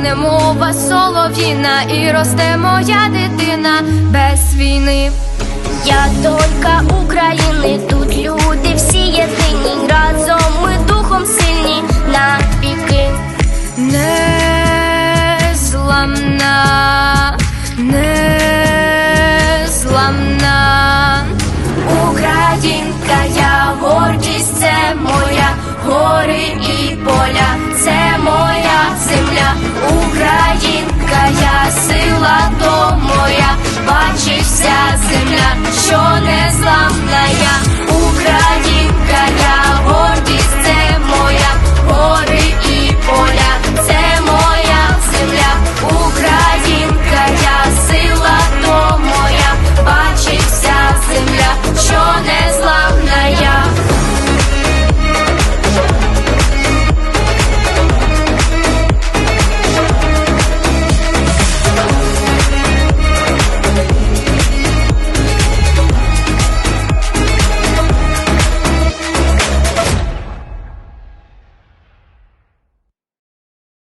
Рідна, лине мова солов'їна, і росте моя дитина без війни. Я донька України, тут люди всі єдині, разом ми духом сильні на віки. Незламна, незламна. моя земля, що незламна я.